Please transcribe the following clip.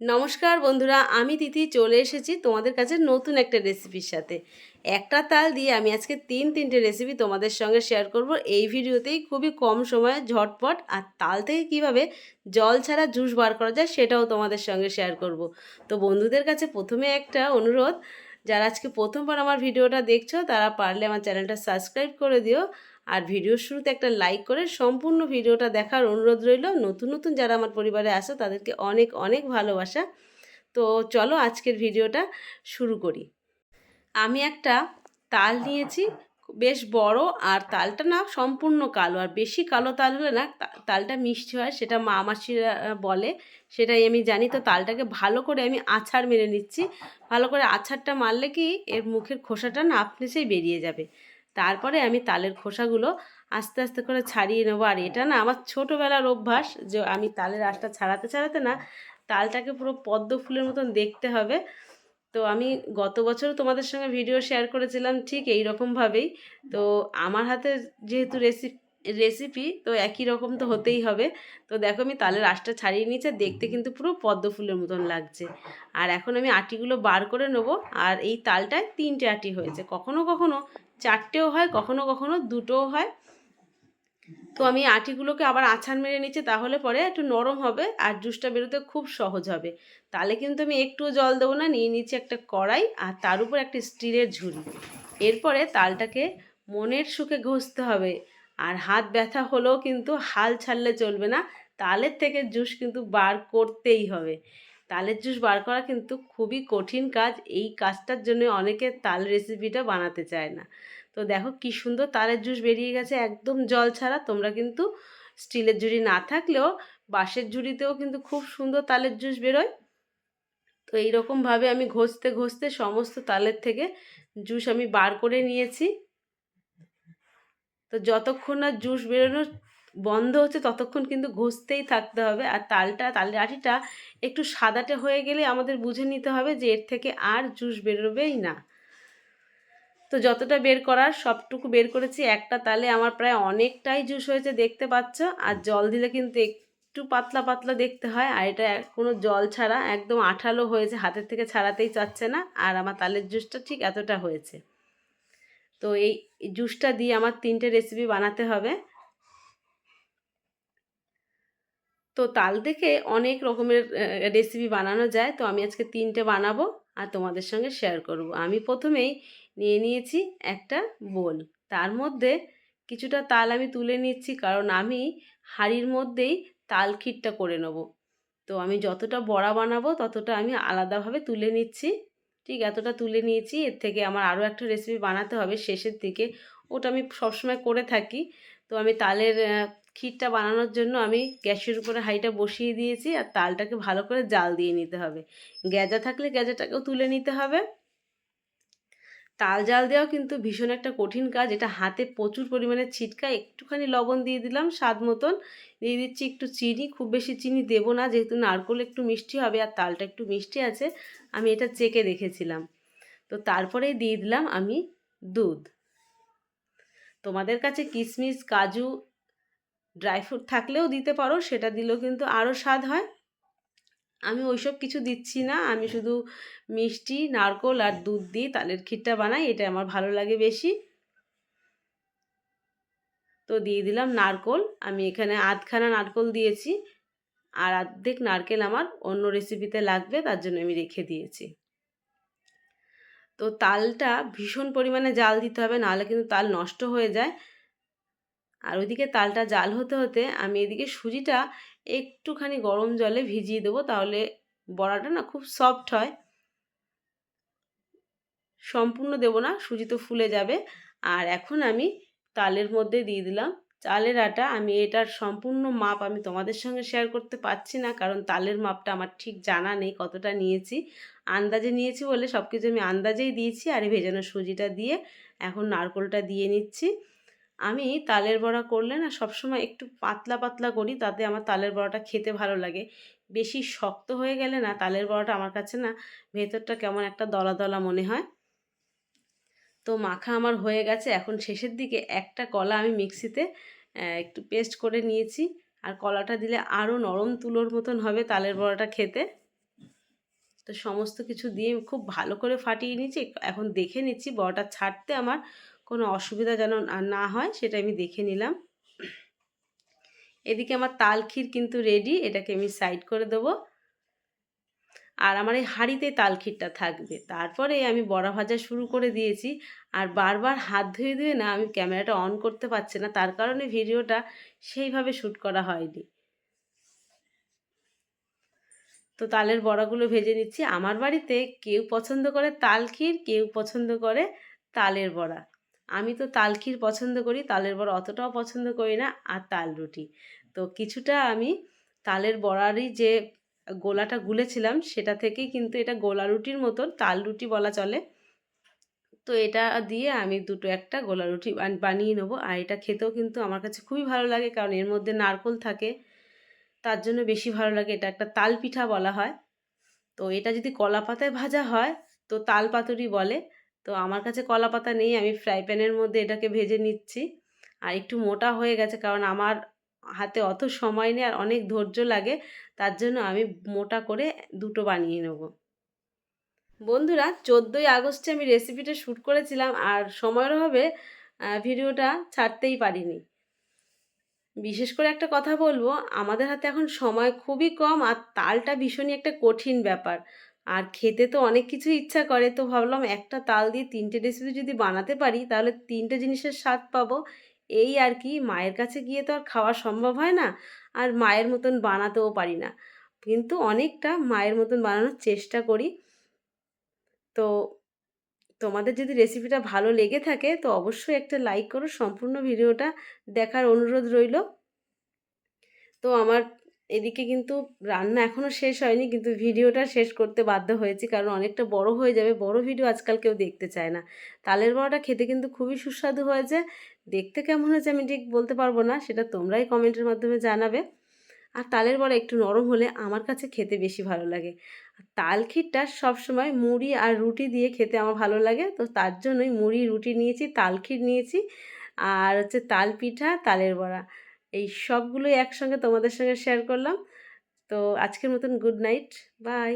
নমস্কার বন্ধুরা, আমি তিথি, চলে এসেছি তোমাদের কাছে নতুন একটা রেসিপির সাথে। একটা তাল দিয়ে আমি আজকে তিন, তিনটে রেসিপি তোমাদের সঙ্গে শেয়ার করব। এই ভিডিওতেই খুবই কম সময়ে ঝটপট আর তাল থেকে কীভাবে জল ছাড়া জুস বার করা যায় সেটাও তোমাদের সঙ্গে শেয়ার করব। তো বন্ধুদের কাছে প্রথমে একটা অনুরোধ, যারা আজকে প্রথমবার আমার ভিডিওটা দেখছ, তারা পারলে আমার চ্যানেলটা সাবস্ক্রাইব করে দিও আর ভিডিওর শুরুতে একটা লাইক করে সম্পূর্ণ ভিডিওটা দেখার অনুরোধ রইল। নতুন নতুন যারা আমার পরিবারে আসো তাদেরকে অনেক অনেক ভালোবাসা। তো চলো আজকের ভিডিওটা শুরু করি। আমি একটা তাল নিয়েছি, বেশ বড়, আর তালটা না সম্পূর্ণ কালো। আর বেশি কালো তাল হলে না তালটা মিষ্টি হয়, সেটা মা মাসিরা বলে, সেটাই আমি জানি। তো তালটাকে ভালো করে আমি আছাড় মেরে নিচ্ছি। ভালো করে আছাড়টা মারলে কি, এর মুখের খোসাটা না আপনি সেই বেরিয়ে যাবে। তারপরে আমি তালের খোসাগুলো আস্তে আস্তে করে ছাড়িয়ে নেব। আর এটা না আমার ছোটোবেলার অভ্যাস যে আমি তালের আঁশটা ছাড়াতে ছাড়াতে না তালটাকে পুরো পদ্ম ফুলের মতন দেখতে হবে। তো আমি গত বছরও তোমাদের সঙ্গে ভিডিও শেয়ার করেছিলাম ঠিক এই রকমভাবেই তো আমার হাতে যেহেতু রেসিপি রেসিপি তো একই রকম তো হতেই হবে। তো দেখো আমি তালের আঁশটা ছাড়িয়ে নিয়েছে, দেখতে কিন্তু পুরো পদ্ম ফুলের মতন লাগছে। আর এখন আমি আটিগুলো বার করে নেব। আর এই তালটায় তিনটে আটি হয়েছে। কখনো কখনো চারটেও হয়, কখনো কখনো দুটোও হয়। তো আমি আটিগুলোকে আবার আছাড় মেরে নিচ্ছি, তাহলে পরে একটু নরম হবে আর জুসটা বেরোতে খুব সহজ হবে। তাহলে কিন্তু আমি একটুও জল দেবো না, নিয়ে নিচ্ছি একটা কড়াই আর তার উপর একটা স্টিলের ঝুড়ি। এরপরে তালটাকে মনের সুখে ঘষতে হবে আর হাত ব্যথা হলেও কিন্তু হাল ছাড়লে চলবে না, তালের থেকে জুস কিন্তু বার করতেই হবে। তালের জুস বার করা কিন্তু খুবই কঠিন কাজ। এই কাজটার জন্য অনেকে তাল রেসিপিটা বানাতে চায় না। তো দেখো কি সুন্দর তালের জুস বেরিয়ে গেছে। একদম জল ছাড়া তোমরা কিন্তু স্টিলের ঝুড়ি না থাকলেও বাঁশের ঝুড়িতেও কিন্তু খুব সুন্দর তালের জুস বেরোয়। তো এইরকমভাবে আমি ঘষতে ঘষতে সমস্ত তালের থেকে জুস আমি বার করে নিয়েছি। তো যতক্ষণ না জুস বেরোনো বন্ধ হচ্ছে ততক্ষণ কিন্তু ঘষতেই থাকতে হবে। আর তালটা, তালের আটিটা একটু সাদাটে হয়ে গেলে আমাদের বুঝে নিতে হবে যে এর থেকে আর জুস বেরোবেই না। তো যতটা বের করার সবটুকু বের করেছি। একটা তালে আমার প্রায় অনেকটাই জুস হয়েছে, দেখতে পাচ্ছ। আর জল দিলে কিন্তু একটু পাতলা পাতলা দেখতে হয়। আর এটা কোনো জল ছাড়া একদম আঠালো হয়েছে, হাতের থেকে ছাড়াতেই চাচ্ছে না। আর আমার তালের জুসটা ঠিক এতটা হয়েছে। তো এই জুসটা দিয়ে আমার তিনটে রেসিপি বানাতে হবে। তো তাল থেকে অনেক রকমের রেসিপি বানানো যায়। তো আমি আজকে তিনটে বানাবো আর তোমাদের সঙ্গে শেয়ার করব। আমি প্রথমেই নিয়ে নিয়েছি একটা বোল। তার মধ্যে কিছুটা তাল আমি তুলে নিচ্ছি কারণ আমি হাঁড়ির মধ্যেই তাল ক্ষীরটা করে নেব। তো আমি যতটা বড়া বানাবো ততটা আমি আলাদাভাবে তুলে নিচ্ছি। ঠিক এতটা তুলে নিয়েছি। এর থেকে আমার আরও একটা রেসিপি বানাতে হবে। শেষের দিকে ওটা আমি সবসময় করে থাকি। তো আমি তালের ক্ষীরটা বানানোর জন্য আমি গ্যাসের উপরে হাঁড়িটা বসিয়ে দিয়েছি আর তালটাকে ভালো করে জাল দিয়ে নিতে হবে। গ্যাজা থাকলে গ্যাজাটাকেও তুলে নিতে হবে। তাল জাল দেওয়াও কিন্তু ভীষণ একটা কঠিন কাজ। এটা হাতে প্রচুর পরিমাণে ছিটকা একটুখানি লবণ দিয়ে দিলাম স্বাদ মতন। দিয়ে দিচ্ছি একটু চিনি। খুব বেশি চিনি দেবো না, যেহেতু নারকোল একটু মিষ্টি হবে আর তালটা একটু মিষ্টি আছে, আমি এটা চেকে দেখেছিলাম। তো তারপরেই দিয়ে দিলাম আমি দুধ। তোমাদের কাছে কিশমিশ কাজু ড্রাই ফ্রুট থাকলেও দিতে পারো, সেটা দিলেও কিন্তু আরও স্বাদ হয়। আমি ওইসব কিছু দিচ্ছি না, আমি শুধু মিষ্টি, নারকোল আর দুধ দিই তালের ক্ষীরটা বানাই এটা আমার ভালো লাগে বেশি। তো দিয়ে দিলাম নারকোল, আমি এখানে আধখানা নারকোল দিয়েছি, আর অর্ধেক নারকেল আমার অন্য রেসিপিতে লাগবে, তার জন্য আমি রেখে দিয়েছি। তো তালটা ভীষণ পরিমাণে জাল দিতে হবে, নাহলে কিন্তু তাল নষ্ট হয়ে যায়। আর ওইদিকে তালটা জাল হতে হতে আমি এদিকে সুজিটা একটুখানি গরম জলে ভিজিয়ে দেবো, তাহলে বড়াটা না খুব সফট হয়। সম্পূর্ণ দেবো না, সুজি তো ফুলে যাবে। আর এখন আমি তালের মধ্যে দিয়ে দিলাম। চালের আটা আমি এটার সম্পূর্ণ মাপ আমি তোমাদের সঙ্গে শেয়ার করতে পারছি না, কারণ তালের মাপটা আমার ঠিক জানা নেই কতটা নিয়েছি। আন্দাজে নিয়েছি বলে সব কিছু আমি আন্দাজেই দিয়েছি, আর ভেজানো সুজিটা দিয়ে এখন নারকোলটা দিয়ে নিচ্ছি। আমি তালের বড়া করলে না সবসময় একটু পাতলা পাতলা করি, তাতে আমার তালের বড়াটা খেতে ভালো লাগে। বেশি শক্ত হয়ে গেলে না তালের বড়াটা আমার কাছে না ভেতরটা কেমন একটা দলা দলা মনে হয়। তো মাখা আমার হয়ে গেছে, এখন শেষের দিকে একটা কলা আমি মিক্সিতে একটু পেস্ট করে নিয়েছি। আর কলাটা দিলে আরও নরম তুলোর মতন হবে তালের বড়াটা খেতে। তো সমস্ত কিছু দিয়ে খুব ভালো করে ফাটিয়ে নিচ্ছি এখন দেখে নিচ্ছি বড়াটা ছাড়তে আমার কোনো অসুবিধা যেন না- হয়, সেটা আমি দেখে নিলাম। এদিকে আমার তাল ক্ষীর কিন্তু রেডি এটাকে আমি সাইড করে দেবো। আর আমার এই হাঁড়িতে তাল ক্ষীরটা থাকবে। তারপরে আমি বড়া ভাজা শুরু করে দিয়েছি। আর বারবার হাত ধুয়ে ধুয়ে না আমি ক্যামেরাটা অন করতে পারছি না, তার কারণে ভিডিওটা সেইভাবে শ্যুট করা হয়নি। তো তালের বড়াগুলো ভেজে নিচ্ছি। আমার বাড়িতে কেউ পছন্দ করে তাল ক্ষীর, কেউ পছন্দ করে তালের বড়া। আমি তো তাল ক্ষীর পছন্দ করি, তালের বড়া অতটাও পছন্দ করি না, আর তাল রুটি। তো কিছুটা আমি তালের বড়ারই যে গোলাটা গুলেছিলাম, সেটা থেকেই কিন্তু এটা গোলা রুটির মতন, তাল রুটি বলা চলে। তো এটা দিয়ে আমি দুটো একটা গোলা রুটি বানিয়ে নেব, আর এটা খেতেও কিন্তু আমার কাছে খুবই ভালো লাগে, কারণ এর মধ্যে নারকোল থাকে। তার জন্য বেশি ভালো লাগে, এটা একটা তাল পিঠা বলা হয়। তো এটা যদি কলা পাতায় ভাজা হয়, তো তাল পাতুরি বলে। তো আমার কাছে কলা পাতা নেই, আমি ফ্রাই প্যানের মধ্যে এটাকে ভেজে নিচ্ছি। আর একটু মোটা হয়ে গেছে কারণ আমার হাতে অত সময় নেই আর অনেক ধৈর্য লাগে, তার জন্য আমি মোটা করে দুটো বানিয়ে নেব। বন্ধুরা, চোদ্দোই আগস্টে আমি রেসিপিটা শ্যুট করেছিলাম আর সময়ের অভাবে ভিডিওটা ছাড়তেই পারিনি। বিশেষ করে একটা কথা বলব, আমাদের হাতে এখন সময় খুবই কম আর তালটা ভীষণই একটা কঠিন ব্যাপার। আর খেতে তো অনেক কিছু ইচ্ছা করে। তো ভাবলাম একটা তাল দিয়ে তিনটে রেসিপি যদি বানাতে পারি, তাহলে তিনটে জিনিসের স্বাদ পাবো। এই আর কি, মায়ের কাছে গিয়ে তো আর খাওয়া সম্ভব হয় না, আর মায়ের মতন বানাতেও পারি না। কিন্তু অনেকটা মায়ের মতন বানানোর চেষ্টা করি। তো তোমাদের যদি রেসিপিটা ভালো লেগে থাকে, তো অবশ্যই একটা লাইক করো। সম্পূর্ণ ভিডিওটা দেখার অনুরোধ রইল। তো আমার এদিকে কিন্তু রান্না এখনও শেষ হয়নি, কিন্তু ভিডিওটা শেষ করতে বাধ্য হয়েছি, কারণ অনেকটা বড় হয়ে যাবে, বড় ভিডিও আজকাল কেউ দেখতে চায় না। তালের বড়াটা খেতে কিন্তু খুবই সুস্বাদু হয়েছে, দেখতে কেমন হয়েছে আমি ঠিক বলতে পারব না, সেটা তোমরাই কমেন্টের মাধ্যমে জানাবে। আর তালের বড়া একটু নরম হলে আমার কাছে খেতে বেশি ভালো লাগে। তাল ক্ষীরটা সবসময় মুড়ি আর রুটি দিয়ে খেতে আমার ভালো লাগে, তো তার জন্যই মুড়ি, রুটি নিয়েছি, তাল ক্ষীর নিয়েছি, আর হচ্ছে তাল পিঠা, তালের বড়া। এই সবগুলোই একসঙ্গে তোমাদের সঙ্গে শেয়ার করলাম। তো আজকের মতন গুড নাইট বাই